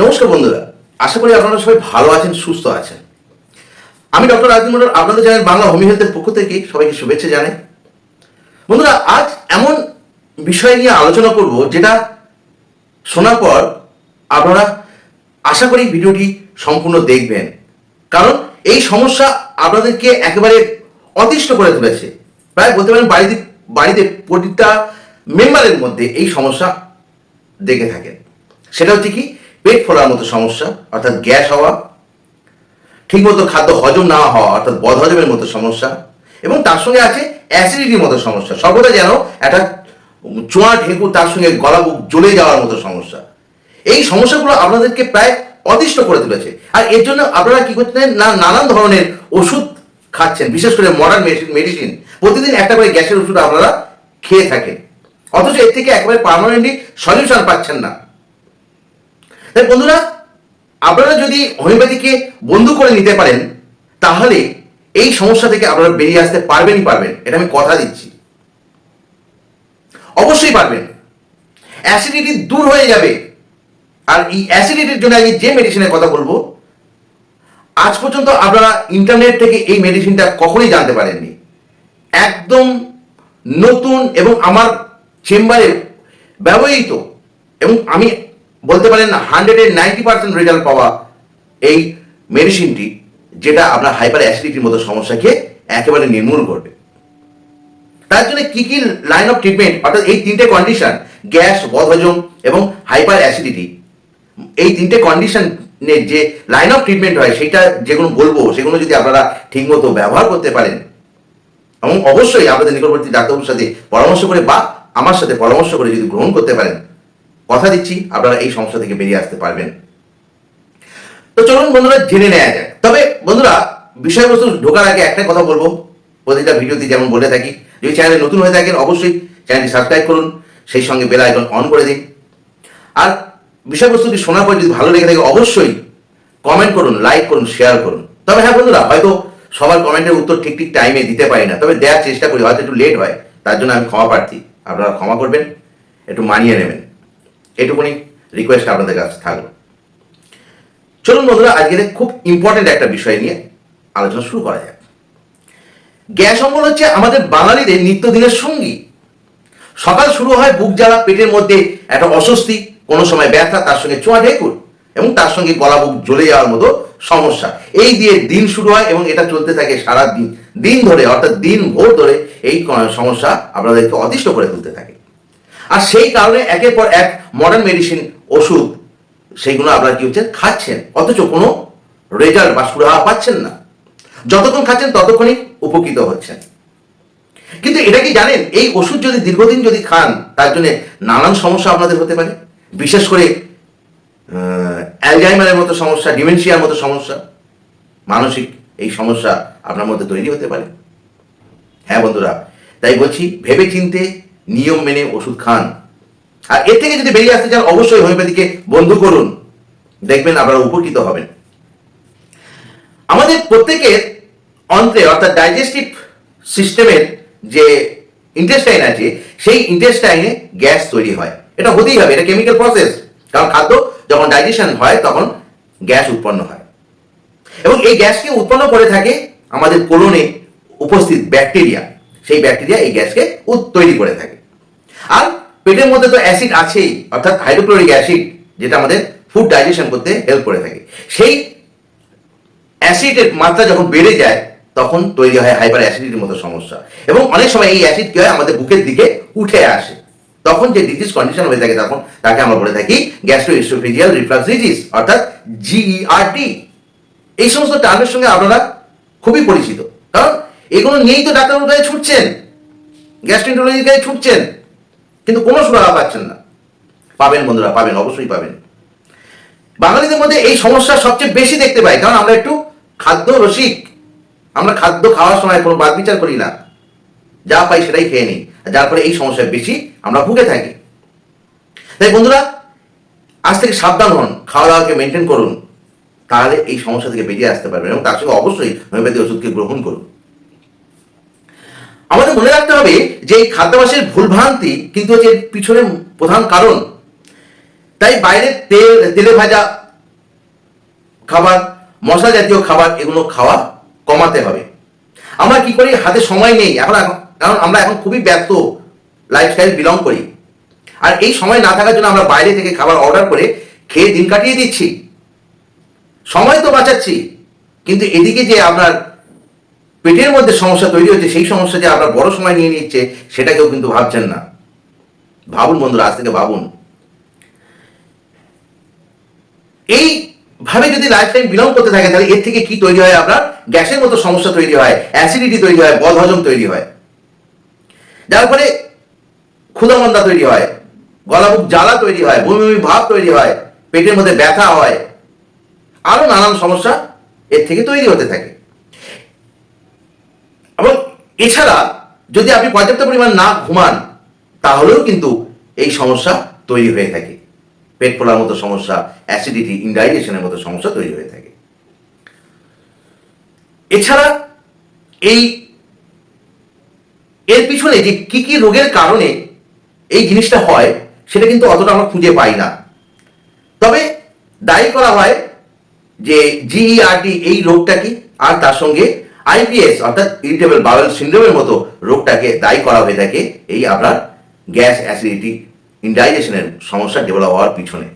নমস্কার বন্ধুরা, আশা করি আপনারা সবাই ভালো আছেন, সুস্থ আছেন। আমি ডক্টর রাজদীপ মন্ডল আপনাদের জানেন বাংলা হোমি হেলথের পক্ষ থেকে সবাইকে শুভেচ্ছা জানাই। বন্ধুরা, আজ এমন বিষয় নিয়ে আলোচনা করব যেটা শোনার পর আপনারা আশা করি ভিডিওটি সম্পূর্ণ দেখবেন। কারণ এই সমস্যা আপনাদেরকে একেবারে অতিষ্ঠ করে তুলেছে। প্রায় বলতে পারেন বাড়িতে বাড়িতে প্রতিটা মেম্বারের মধ্যে এই সমস্যা দেখে থাকেন। সেটা হচ্ছে কি পেট ফোলার মতো সমস্যা, অর্থাৎ গ্যাস হওয়া, ঠিকমতো খাদ্য হজম না হওয়া, অর্থাৎ বদহজমের মতো সমস্যা, এবং তার সঙ্গে আছে অ্যাসিডিটির মতো সমস্যা। সর্বদা যেন একটা চোঁয়া ঢেকু তার সঙ্গে গলা বুক জ্বলে যাওয়ার মতো সমস্যা। এই সমস্যাগুলো আপনাদেরকে প্রায় অতিষ্ঠ করে তুলেছে। আর এর জন্য আপনারা কি করছেন না, নানান ধরনের ওষুধ খাচ্ছেন, বিশেষ করে মডার্ন মেডিসিন প্রতিদিন একটা করে গ্যাসের ওষুধ আপনারা খেয়ে থাকেন। অথচ এর থেকে একেবারে পার্মানেন্টলি সলিউশন পাচ্ছেন না। তাই বন্ধুরা, আপনারা যদি হোমিওপ্যাথিকে বন্ধু করে নিতে পারেন, তাহলে এই সমস্যা থেকে আপনারা বেরিয়ে আসতে পারবেনই পারবেন, এটা আমি কথা দিচ্ছি। অবশ্যই পারবেন। অ্যাসিডিটি দূর হয়ে যাবে। আর এই অ্যাসিডিটির জন্য আমি যে মেডিসিনের কথা বলব, আজ পর্যন্ত আপনারা ইন্টারনেট থেকে এই মেডিসিনটা কখনোই জানতে পারেননি। একদম নতুন এবং আমার চেম্বারে ব্যবহৃত এবং আমি বলতে পারেন হান্ড্রেডের নাইনটি পার্সেন্ট রেজাল্ট পাওয়া এই মেডিসিনটি যেটা আপনার হাইপার অ্যাসিডিটির মতো সমস্যাকে একেবারে নির্মূল করবে। তার জন্য কি কি লাইন অফ ট্রিটমেন্ট অর্থাৎ এই তিনটে কন্ডিশন গ্যাস বদহজম এবং হাইপার অ্যাসিডিটি এই তিনটে কন্ডিশনের যে লাইন অফ ট্রিটমেন্ট হয়, সেটা যেগুলো বলব সেগুলো যদি আপনারা ঠিকমতো ব্যবহার করতে পারেন, এবং অবশ্যই আপনাদের নিকটবর্তী ডাক্তারবাবুর সাথে পরামর্শ করে বা আমার সাথে পরামর্শ করে যদি গ্রহণ করতে পারেন কথা দিচ্ছি, আপনারা এই সমস্যা থেকে বেরিয়ে আসতে পারবেন। তো চলুন বন্ধুরা, জেনে নেওয়া যাক। তবে বন্ধুরা, বিষয়বস্তু ঢোকার আগে একটা কথা বলব। প্রতিটা ভিডিওতে যেমন বলে থাকি, যদি চ্যানেলে নতুন হয়ে থাকেন, অবশ্যই চ্যানেলটি সাবস্ক্রাইব করুন, সেই সঙ্গে বেল আইকন অন করে দিন। আর বিষয়বস্তুটি শোনার পর যদি ভালো লেগে থাকে, অবশ্যই কমেন্ট করুন, লাইক করুন, শেয়ার করুন। তবে হ্যাঁ বন্ধুরা, হয়তো সবার কমেন্টের উত্তর ঠিক ঠিক টাইমে দিতে পারি না, তবে দেওয়ার চেষ্টা করি, হয়তো একটু লেট হয়, তার জন্য আমি ক্ষমা প্রার্থী, আপনারা ক্ষমা করবেন, একটু মানিয়ে নেবেন। এটুকুনি রিকোয়েস্ট আপনাদের কাছে থাকল। চলুন বন্ধুরা, আজকের খুব ইম্পর্টেন্ট একটা বিষয় নিয়ে আলোচনা শুরু করা যাক। গ্যাস অম্বল হচ্ছে আমাদের বাঙালিদের নিত্যদিনের সঙ্গী। সকাল শুরু হয়, বুক জ্বালা, পেটের মধ্যে একটা অস্বস্তি, কোনো সময় ব্যথা, তার সঙ্গে চোয়া ঢেকুর এবং তার সঙ্গে গলা বুক জ্বলে যাওয়ার মতো সমস্যা। এই দিয়ে দিন শুরু হয় এবং এটা চলতে থাকে সারা দিন দিন ধরে, অর্থাৎ দিন ভোর ধরে এই সমস্যা আপনাদেরকে অতিষ্ঠ করে তুলতে থাকে। আর সেই কারণে একের পর এক মডার্ন মেডিসিন ওষুধ, সেইগুলো আপনারা কি হচ্ছে খাচ্ছেন। অথচ কোনো রেজাল্ট বা সুরাহা পাচ্ছেন না। যতক্ষণ খাচ্ছেন, ততক্ষণই উপকৃত হচ্ছেন। কিন্তু এটা কি জানেন? এই ওষুধ যদি দীর্ঘদিন যদি খান, তার জন্য নানান সমস্যা আপনাদের হতে পারে। বিশেষ করে অ্যালজাইমারের মতো সমস্যা ডিমেনশিয়ার মতো সমস্যা, মানসিক এই সমস্যা আপনার মধ্যে তৈরি হতে পারে। হ্যাঁ বন্ধুরা, তাই বলছি ভেবে চিনতে নিয়ম মেনে ওষুধ খান। আর এর থেকে যদি বেরিয়ে আসতে চান, অবশ্যই হোমিওপ্যাথিকে বন্ধু করুন। দেখবেন আপনারা উপকৃত হবেন। আমাদের প্রত্যেকের অন্ত্রে, অর্থাৎ ডাইজেস্টিভ সিস্টেমের যে ইন্টেস্টাইন আছে, সেই ইন্টেস্টাইনে গ্যাস তৈরি হয়। এটা হতেই হবে, এটা কেমিক্যাল প্রসেস কারণ খাদ্য যখন ডাইজেশন হয়, তখন গ্যাস উৎপন্ন হয়। এবং এই গ্যাসকে উৎপন্ন করে থাকে আমাদের কোলনে উপস্থিত ব্যাকটেরিয়া সেই ব্যাকটেরিয়া এই গ্যাসকে তৈরি করে থাকে। আর পেটের মধ্যে তো অ্যাসিড আছেই, অর্থাৎ হাইড্রোক্লোরিক অ্যাসিড, যেটা আমাদের ফুড ডাইজেশন করতে হেল্প করে থাকে। সেই অ্যাসিডের মাত্রা যখন বেড়ে যায়, তখন তৈরি হয় হাইপার অ্যাসিডিটির মতো সমস্যা। এবং অনেক সময় এই অ্যাসিড কি হয়, আমাদের বুকের দিকে উঠে আসে। তখন যে ডিজিজ কন্ডিশন হয়ে থাকে, তখন তাকে আমরা বলে থাকি গ্যাস্ট্রোইস্টোফিজিয়াল রিফ্লাক্স ডিজিজ অর্থাৎ জিইআরটি এই সমস্ত টার্মের সঙ্গে আপনারা খুবই পরিচিত। কারণ এগুলো নিয়েই তো কাছে ছুটছেন গ্যাস্ট্রোন্টোলজির কাছে ছুটছেন। কিন্তু কোনো সুরাহা পাচ্ছেন না। পাবেন বন্ধুরা, পাবেন, অবশ্যই পাবেন। বাঙালিদের মধ্যে এই সমস্যা সবচেয়ে বেশি দেখতে পাই, কারণ আমরা একটু খাদ্য রসিক। আমরা খাদ্য খাওয়ার সময় কোনো বাদ বিচার করি না। যা পাই সেটাই খেয়ে নিই যার ফলে এই সমস্যায় বেশি আমরা ভুগে থাকি। তাই বন্ধুরা, আজ থেকে সাবধান হন, খাওয়া দাওয়াকে মেনটেন করুন। তাহলে এই সমস্যা থেকে বেরিয়ে আসতে পারবেন এবং তার সঙ্গে অবশ্যই হোমিওপ্যাথি ওষুধকে গ্রহণ করুন। আমাদের মনে রাখতে হবে যে এই খাদ্যাভাসের ভুলভ্রান্তি কিন্তু হচ্ছে পিছনে প্রধান কারণ। তাই বাইরে তেল, তেলে ভাজা খাবার, মশলা জাতীয় খাবার এগুলো খাওয়া কমাতে হবে। আমরা কি করি? হাতে সময় নেই। এখন এখন- কারণ আমরা এখন খুবই ব্যস্ত। লাইফস্টাইল বিলং করি। আর এই সময় না থাকার জন্য আমরা বাইরে থেকে খাবার অর্ডার করে খেয়ে দিন কাটিয়ে দিচ্ছি। সময় তো বাঁচাচ্ছি। কিন্তু এদিকে যে আপনার পেটের মধ্যে সমস্যা তৈরি হচ্ছে সেই সমস্যা যে আপনার বড় সময় নিয়ে নিচ্ছে, সেটা কেউ কিন্তু ভাবছেন না। ভাবুন বন্ধুরা, আজ থেকে ভাবুন। এই ভাবে যদি লাইফ টাইম বিলং করতে থাকে, তাহলে এর থেকে কি তৈরি হয় আপনার? গ্যাসের মতো সমস্যা তৈরি হয় অ্যাসিডিটি তৈরি হয়, বদহজম তৈরি হয়। যার ফলে ক্ষুধামন্দা তৈরি হয় গলা বুক জ্বালা তৈরি হয় বমি ভাব তৈরি হয়, পেটের মধ্যে ব্যথা হয়, আরও নানান সমস্যা এর থেকে তৈরি হতে থাকে। এছাড়া যদি আপনি পর্যাপ্ত পরিমাণ না ঘুমান, তাহলেও কিন্তু এই সমস্যা তৈরি হয়ে থাকে। পেট ফোলার মতো সমস্যা অ্যাসিডিটি ইনডাইজেশনের মতো সমস্যা তৈরি হয়ে থাকে। এছাড়া এই, এর পিছনে যে কি কি রোগের কারণে এই জিনিসটা হয়, সেটা কিন্তু অতটা আমরা খুঁজে পাই না। তবে দায়ী করা হয় যে জিইআরডি এই রোগটাকে আর তার সঙ্গে আইবিএস অর্থাৎ ইরিটেবল বাউল সিন্ড্রোমের মতো রোগটাকে দায়ী করা হয়ে থাকে এই আপনার গ্যাস অ্যাসিডিটি ইনডাইজেশনের সমস্যা ডেভেলপ হওয়ার পিছনে।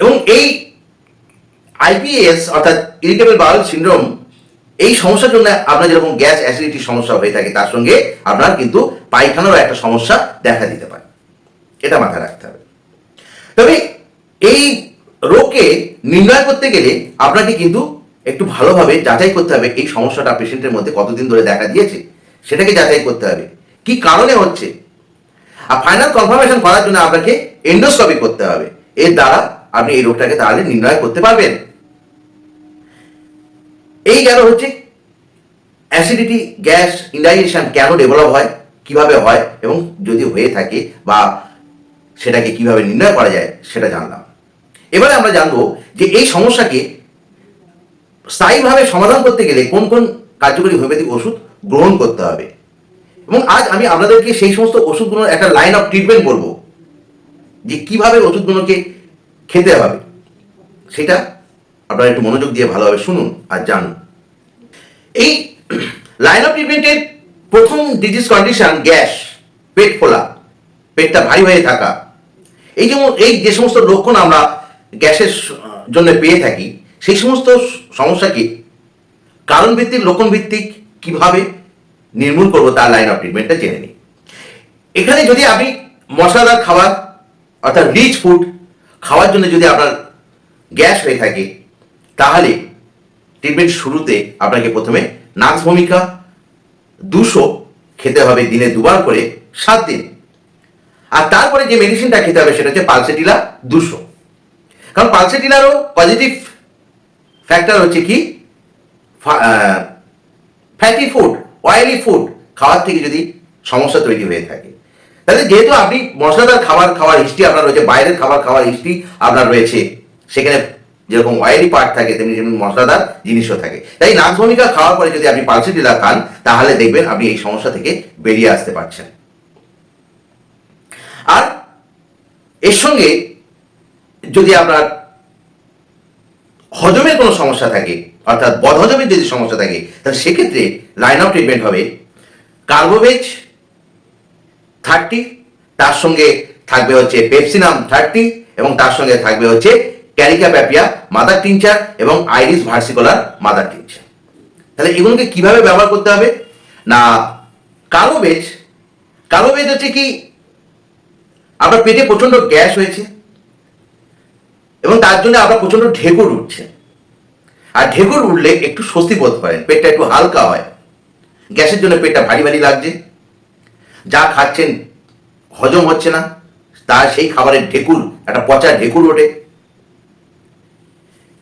এবং এই আইপিএস অর্থাৎ ইরিটেবল বাউল সিন্ড্রোম এই সমস্যার জন্য আপনার যেরকম গ্যাস অ্যাসিডিটির সমস্যা হয়ে থাকে, তার সঙ্গে আপনার কিন্তু পায়খানারও একটা সমস্যা দেখা দিতে পারে। এটা মাথায় রাখতে হবে। তবে এই রোগকে নির্ণয় করতে গেলে আপনাকে কিন্তু একটু ভালোভাবে যাচাই করতে হবে এই সমস্যাটা পেশেন্টের মধ্যে কতদিন ধরে দেখা দিয়েছে, সেটাকে যাচাই করতে হবে। কি কারণে হচ্ছে? আর ফাইনাল কনফার্মেশন করার জন্য আপনাকে এন্ডোস্কপি করতে হবে। এর দ্বারা আপনি এই রোগটাকে তাহলে নির্ণয় করতে পারবেন। এই গেল হচ্ছে অ্যাসিডিটি গ্যাস ইন্ডাইজেশন কেন ডেভেলপ হয়, কীভাবে হয় এবং যদি হয়ে থাকে বা সেটাকে কীভাবে নির্ণয় করা যায়, সেটা জানলাম। এবারে আমরা জানব যে এই সমস্যাকে স্থায়ীভাবে সমাধান করতে গেলে কোন কোন কার্যকরী হোমিওপ্যাথিক ওষুধ গ্রহণ করতে হবে? এবং আজ আমি আপনাদেরকে সেই সমস্ত ওষুধগুলোর একটা লাইন অফ ট্রিটমেন্ট করব যে কীভাবে ওষুধগুলোকে খেতে হবে। সেটা আপনারা একটু মনোযোগ দিয়ে ভালোভাবে শুনুন আর জানুন। এই লাইন অফ ট্রিটমেন্টের প্রথম ডিজিজ কন্ডিশন গ্যাস, পেট ফোলা, পেটটা ভারী হয়ে থাকা। এই যেমন এই যে সমস্ত লক্ষণ আমরা গ্যাসের জন্য পেয়ে থাকি সেই সমস্ত সমস্যাকে কারণ ভিত্তিক লক্ষণ ভিত্তিক কীভাবে নির্মূল করব তার লাইন অফ ট্রিটমেন্টটা জেনে নিই। এখানে যদি আপনি মশলাদার খাবার, অর্থাৎ রিচ ফুড খাওয়ার জন্য যদি আপনার গ্যাস হয়ে থাকে, তাহলে ট্রিটমেন্ট শুরুতে আপনাকে প্রথমে নাক্স ভূমিকা দুশো খেতে হবে দিনে দুবার করে সাত দিন। আর তারপরে যে মেডিসিনটা খেতে হবে সেটা হচ্ছে পালসেটিলা দুশো। কারণ পালসেটিলারও পজিটিভ ফ্যাক্টর হচ্ছে কি? ফ্যাটি ফুড অয়েলি ফুড খাওয়ার থেকে যদি সমস্যা তৈরি হয়ে থাকে। তাহলে যেহেতু আপনি মশলাদার খাবার, খাওয়ার হিস্ট্রি আপনার রয়েছে, বাইরের খাবার, খাওয়ার হিস্ট্রি আপনার রয়েছে, সেখানে যেরকম অয়েলি পার্ট থাকে, তেমনি যেমন মশলাদার জিনিসও থাকে। তাই নাক ভূমিকা খাওয়ার পরে যদি আপনি পালসিটিলা খান, তাহলে দেখবেন আপনি এই সমস্যা থেকে বেরিয়ে আসতে পারছেন। আর এর সঙ্গে যদি আপনার হজমের কোনো সমস্যা থাকে, অর্থাৎ বদহজমের যদি সমস্যা থাকে, তাহলে সেক্ষেত্রে লাইন অফ ট্রিটমেন্ট হবে কার্বোভেজ থার্টি তার সঙ্গে থাকবে হচ্ছে পেপসিনাম থার্টি এবং তার সঙ্গে থাকবে হচ্ছে ক্যারিকা প্যাপিয়া মাদার টিনচার এবং আইরিস ভার্সিকোলার মাদার টিনচার তাহলে এগুলোকে কীভাবে ব্যবহার করতে হবে? না কার্বোভেজ কার্বোভেজ হচ্ছে কি, আপনার পেটে প্রচণ্ড গ্যাস হয়েছে এবং তার জন্য আপনার প্রচণ্ড ঢেকুর উঠছে। আর ঢেকুর উঠলে একটু স্বস্তি বোধ করেন পেটটা একটু হালকা হয়। গ্যাসের জন্য পেটটা ভারী ভারী লাগছে। যা খাচ্ছেন, হজম হচ্ছে না। তার সেই খাবারের ঢেকুর, একটা পচা ঢেকুর ওঠে।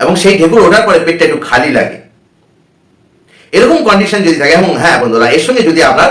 এবং সেই ঢেকুর ওঠার পরে পেটটা একটু খালি লাগে। এরকম কন্ডিশন যদি থাকে, এবং হ্যাঁ বন্ধুরা, এর সঙ্গে যদি আপনার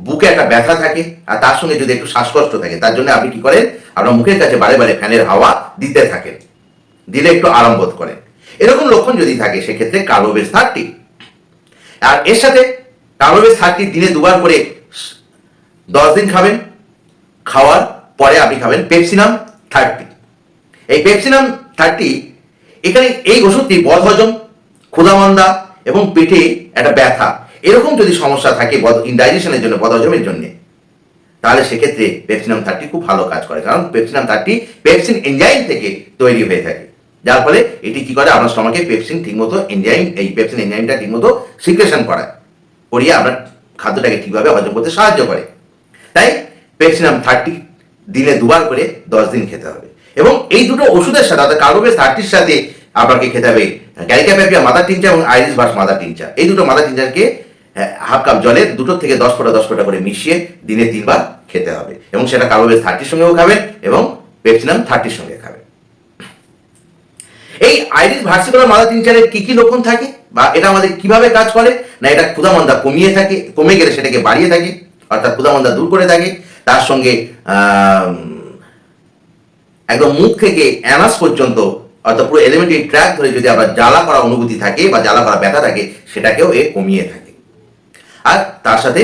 বুকে একটা ব্যথা থাকে, আর তার সঙ্গে যদি একটু শ্বাসকষ্ট থাকে, তার জন্য আপনি কি করেন, আপনার মুখের কাছে বারে বারে ফ্যানের হাওয়া দিতে থাকেন। দিলে একটু আরাম বোধ করেন এরকম লক্ষণ যদি থাকে, সেক্ষেত্রে কার্বোবেজ থার্টি। আর এর সাথে কার্বোবেজ থার্টি দিনে দুবার করে দশ দিন খাবেন, খাওয়ার পরে আপনি খাবেন পেপসিনাম থার্টি। এই পেপসিনাম থার্টি, এখানে এই ওষুধটি বদহজম ক্ষুধামন্দা এবং পেটে একটা ব্যথা, এরকম যদি সমস্যা থাকে বদ ইনডাইজেশনের জন্য বদহজমের জন্য, তাহলে সেক্ষেত্রে পেপসিনাম থার্টি খুব ভালো কাজ করে। কারণ পেপসিনাম থার্টি, পেপসিন এনজাইম থেকে তৈরি হয়ে থাকে। যার ফলে এটি কি করে? আপনার স্টমাকে পেপসিন ঠিকমতো এনজাইম এই পেপসিন এনজাইমটা ঠিকমতো সিক্রেশন করায়। করিয়ে আপনার খাদ্যটাকে ঠিকভাবে হজম করতে সাহায্য করে। তাই পেপসিনাম থার্টি দিনে দুবার করে দশ দিন খেতে হবে। এবং এই দুটো ওষুধের সাথে, অর্থাৎ কার্বোবেস থার্টির সাথে আপনাকে খেতে হবে ক্যারিকা প্যাপিয়া মাদার টিনচা এবং আইরিস ভাস মাদার টিনচা এই দুটো মাদার টিনচারকে হাফ কাপ জলে দুটো থেকে দশ ফোঁটা দশ ফোঁটা করে মিশিয়ে দিনে তিনবার খেতে হবে। এবং সেটা কার্বোবেস থার্টির সঙ্গেও খাবেন এবং পেপসিনাম থার্টির সঙ্গে এই আইরিস ভার্সিকুলার মাদার টিনচারের কি কি লক্ষণ থাকে? বা এটা আমাদের কীভাবে কাজ করে? না এটা ক্ষুধামন্দা কমিয়ে থাকে, কমে গেলে সেটাকে বাড়িয়ে থাকে, অর্থাৎ ক্ষুধামন্দা দূর করে থাকে। তার সঙ্গে একদম মুখ থেকে অ্যানাস পর্যন্ত, অর্থাৎ পুরো এলিমেন্টারি ট্র্যাক ধরে যদি আবার জ্বালা করা অনুভূতি থাকে বা জ্বালা করা ব্যথা থাকে, সেটাকেও এ কমিয়ে থাকে। আর তার সাথে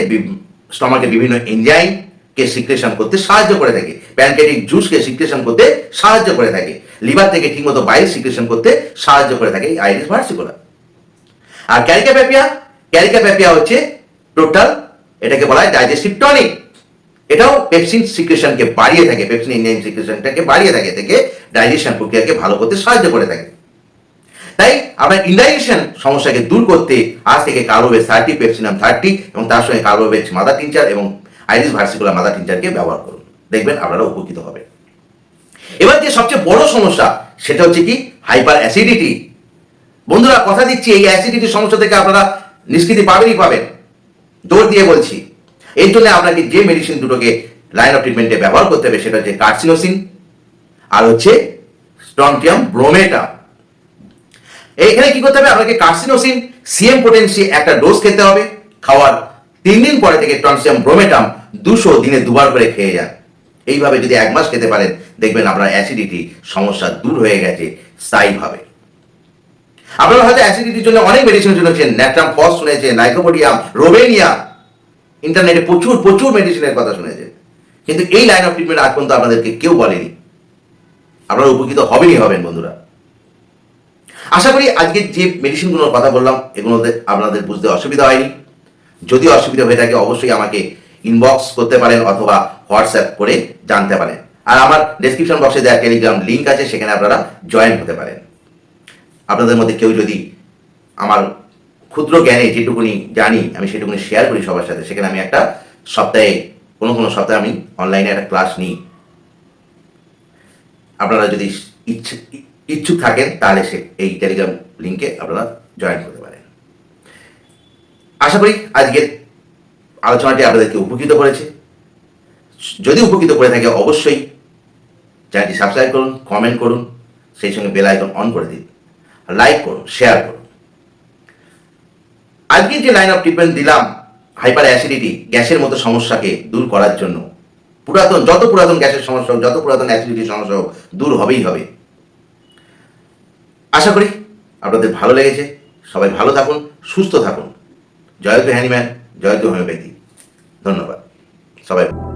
স্টমাকে বিভিন্ন এনজাইমকে সিক্রেশন করতে সাহায্য করে থাকে। প্যানকেটিক জুসকে সিক্রেশন করতে সাহায্য করে থাকে। লিভার থেকে ঠিকমতো বাইল সিক্রেশন করতে সাহায্য করে থাকে আইরিস ভার্সিকুলার আর ক্যারিকা প্যাপিয়া ক্যারিকা প্যাপিয়া হচ্ছে টোটাল এটাকে বলা হয় ডাইজেস্টিভ টনিক। এটাও পেপসিন সিক্রেশনকে বাড়িয়ে থাকে, পেপসিন এনজাইম সিক্রেশনটাকে বাড়িয়ে থাকে থেকে ডাইজেশন প্রক্রিয়াকে ভালো করতে সাহায্য করে থাকে। তাই আমরা ইনডাইজেশন সমস্যাকে দূর করতে আজ থেকে কার্বোবেজ থার্টি পেপসিনাম থার্টি এবং তার সঙ্গে কার্বোবেজ মাদার টিনচার এবং আইরিস ভার্সিকুলার মাদার টিনচারকে ব্যবহার করুন। দেখবেন আপনারা উপকৃত হবেন। এবার যে সবচেয়ে বড় সমস্যা, সেটা হচ্ছে কি হাইপার অ্যাসিডিটি বন্ধুরা, কথা দিচ্ছি, এই অ্যাসিডিটির সমস্যা থেকে আপনারা নিষ্কৃতি পাবেনই পাবেন। দৌড় দিয়ে বলছি, এর জন্য আপনাকে যে মেডিসিন দুটোকে লাইন অফ ট্রিটমেন্টে ব্যবহার করতে হবে, সেটা হচ্ছে কার্সিনোসিন আর হচ্ছে স্ট্রন্টিয়াম ব্রোমেটা এইখানে কি করতে হবে? আপনাকে কার্সিনোসিন সিএম পোটেন্সি একটা ডোজ খেতে হবে, খাওয়ার তিন দিন পরে থেকে টনসিয়াম ব্রোমেটাম দুশো দিনে দুবার করে খেয়ে যান। এইভাবে যদি এক মাস খেতে পারেন দেখবেন আপনার অ্যাসিডিটি সমস্যা দূর হয়ে গেছে স্থায়ীভাবে আপনারা হয়তো অ্যাসিডিটির জন্য অনেক মেডিসিন শুনেছেন, ন্যাট্রাম ফস শুনেছেন নাইকোপোডিয়াম রোবেনিয়া ইন্টারনেটে প্রচুর প্রচুর মেডিসিনের কথা শুনেছেন। কিন্তু এই লাইন অফ ট্রিটমেন্ট আজ পর্যন্ত আপনাদেরকে কেউ বলেনি। আপনারা উপকৃত হবেনই হবেন, বন্ধুরা। আশা করি আজকে যে মেডিসিনগুলোর কথা বললাম এগুলোতে আপনাদের বুঝতে অসুবিধা হয়নি। যদি অসুবিধা হয়ে থাকে, অবশ্যই আমাকে ইনবক্স করতে পারেন অথবা হোয়াটসঅ্যাপ করে জানতে পারেন। আর আমার ডেসক্রিপশন বক্সে দেওয়া টেলিগ্রাম লিঙ্ক আছে, সেখানে আপনারা জয়েন হতে পারেন। আপনাদের মধ্যে কেউ যদি আমার ক্ষুদ্র জ্ঞানে যেটুকুনি জানি, আমি সেটুকুনি শেয়ার করি সবার সাথে, সেখানে আমি একটা সপ্তাহে, কোনো কোনো সপ্তাহে আমি অনলাইনে একটা ক্লাস নিই। আপনারা যদি ইচ্ছে, ইচ্ছুক থাকেন, তাহলে সে, এই টেলিগ্রাম লিঙ্কে আপনারা জয়েন করতে পারেন। আশা করি আজকের আলোচনাটি আপনাদেরকে উপকৃত করেছে। যদি উপকৃত করে থাকে, অবশ্যই চ্যানেলটি সাবস্ক্রাইব করুন কমেন্ট করুন, সেই সঙ্গে বেল আইকন অন করে দিন। লাইক করুন শেয়ার করুন। আজকে যে লাইন অফ ট্রিটমেন্ট দিলাম হাইপার অ্যাসিডিটি গ্যাসের মতো সমস্যাকে দূর করার জন্য, পুরাতন, যত পুরাতন গ্যাসের সমস্যা হোক, যত পুরাতন অ্যাসিডিটির সমস্যা হোক, দূর হবেই হবে। আশা করি আপনাদের ভালো লেগেছে। সবাই ভালো থাকুন, সুস্থ থাকুন। জয়তু হ্যানিম্যান জয়তু হোমিওপ্যাথি। ধন্যবাদ। সবাই